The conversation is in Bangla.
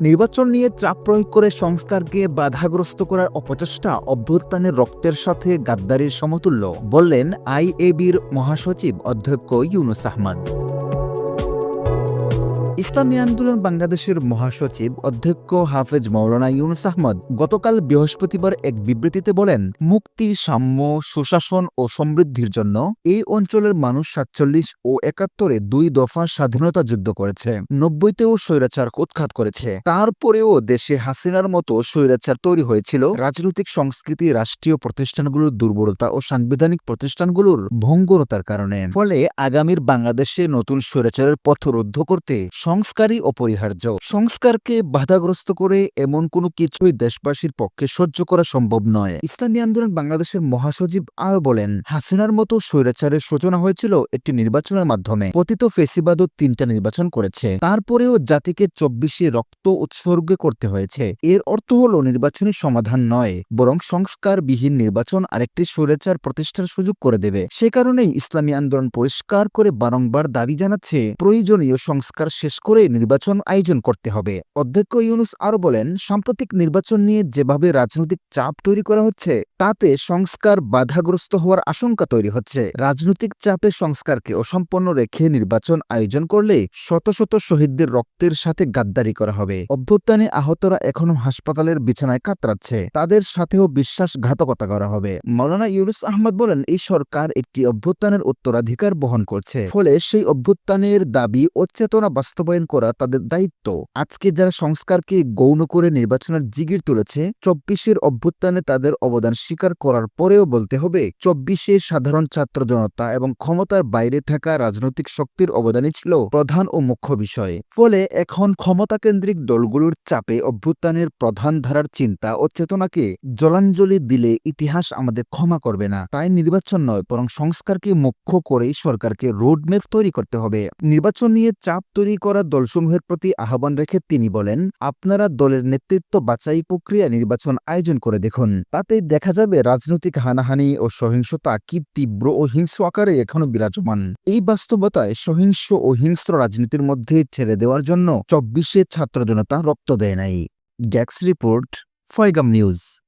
নির্বাচন নিয়ে চাপ প্রয়োগ করে সংস্কারকে বাধাগ্রস্ত করার অপচেষ্টা অভ্যুত্থানের রক্তের সাথে গাদ্দারির সমতুল্য, বললেন আইএবির মহাসচিব অধ্যক্ষ ইউনুস আহমদ। ইসলামী আন্দোলন বাংলাদেশের মহাসচিব অধ্যক্ষ হাফেজ মৌলানা ইউনুস আহমদ গতকাল বৃহস্পতিবার এক বিবৃতিতে বলেন, মুক্তি, সাম্য, সুশাসন ও সমৃদ্ধির জন্য এই অঞ্চলের মানুষ সাতচল্লিশ ও একাত্তরে দুই দফা স্বাধীনতা যুদ্ধ করেছে, নব্বইতেও স্বৈরাচার উৎখাত করেছে। তারপরেও দেশে হাসিনার মতো স্বৈরাচার তৈরি হয়েছিল। রাজনৈতিক সংস্কৃতি, রাষ্ট্রীয় প্রতিষ্ঠানগুলোর দুর্বলতা ও সাংবিধানিক প্রতিষ্ঠানগুলোর ভঙ্গুরতার কারণে। ফলে আগামীর বাংলাদেশে নতুন স্বৈরাচারের পথ রুদ্ধ করতে সংস্কারই অপরিহার্য। সংস্কারকে বাধাগ্রস্ত করে এমন কোনো কিছুই দেশবাসীর পক্ষে সহ্য করা সম্ভব নয়। ইসলামী আন্দোলন বাংলাদেশের মহাসচিব আরও বলেন, হাসিনার মতো স্বৈরাচারের সূচনা হয়েছিল একটি নির্বাচনের মাধ্যমে। পতিত ফেসিবাদও তিনটা নির্বাচন করেছে। তারপরেও জাতিকে চব্বিশে রক্ত উৎসর্গ করতে হয়েছে। এর অর্থ হল নির্বাচনী সমাধান নয়, বরং সংস্কারবিহীন নির্বাচন আরেকটি স্বৈরাচার প্রতিষ্ঠার সুযোগ করে দেবে। সে কারণেই ইসলামী আন্দোলন পরিষ্কার করে বারংবার দাবি জানাচ্ছে, প্রয়োজনীয় সংস্কার শেষ করে নির্বাচন আয়োজন করতে হবে। অধ্যক্ষ ইউনুস আরও বলেন, সাম্প্রতিক নির্বাচন নিয়ে যেভাবে রাজনৈতিক চাপ তৈরি করা হচ্ছে, তাতে সংস্কার বাধাগ্রস্ত হওয়ার আশঙ্কা তৈরি হচ্ছে। রাজনৈতিক চাপে সংস্কারকে অসম্পন্ন রেখে নির্বাচন আয়োজন করলে শত শত শহীদদের রক্তের সাথে গাদ্দারি করা হবে। অভ্যুত্থানে আহতরা এখনও হাসপাতালের বিছানায় কাতরাচ্ছে। তাদের সাথেও বিশ্বাসঘাতকতা করা হবে। মৌলানা ইউনুস আহমদ বলেন, এই সরকার একটি অভ্যুত্থানের উত্তরাধিকার বহন করছে। ফলে সেই অভ্যুত্থানের দাবি ও চেতনা বাস্তবায়ন করা তাদের দায়িত্ব। আজকে যারা সংস্কারকে গৌণ করে নির্বাচনের জিগির তুলেছে, চব্বিশের অভ্যুত্থানে তাদের অবদান স্বীকার করার পরেও বলতে হবে, চব্বিশে সাধারণ ছাত্র জনতা এবং ক্ষমতার বাইরে থাকা রাজনৈতিক শক্তির অবদানই ছিল প্রধান ও মুখ্য বিষয়। ফলে এখন ক্ষমতাকেন্দ্রিক দলগুলোর চাপে অভ্যুত্থানের প্রধান ধারার চিন্তা ও চেতনাকে জলাঞ্জলি দিলে ইতিহাস আমাদের ক্ষমা করবে না। তাই নির্বাচন নয়, বরং সংস্কারকে মুখ্য করেই সরকারকে রোডম্যাপ তৈরি করতে হবে। নির্বাচন নিয়ে চাপ তৈরি করা দলসমূহের প্রতি আহ্বান রেখে তিনি বলেন, আপনারা দলের নেতৃত্ব বাছাই প্রক্রিয়া নির্বাচন আয়োজন করে দেখুন। তাতে দেখা যাবে রাজনৈতিক হানাহানি ও সহিংসতা কি তীব্র ও হিংস্র আকারে এখনও বিরাজমান। এই বাস্তবতায় সহিংস ও হিংস্র রাজনীতির মধ্যে ছেড়ে দেওয়ার জন্য চব্বিশে ছাত্র জনতা রক্ত দেয় নাই। ডেস্ক রিপোর্ট, ফয়গাম নিউজ।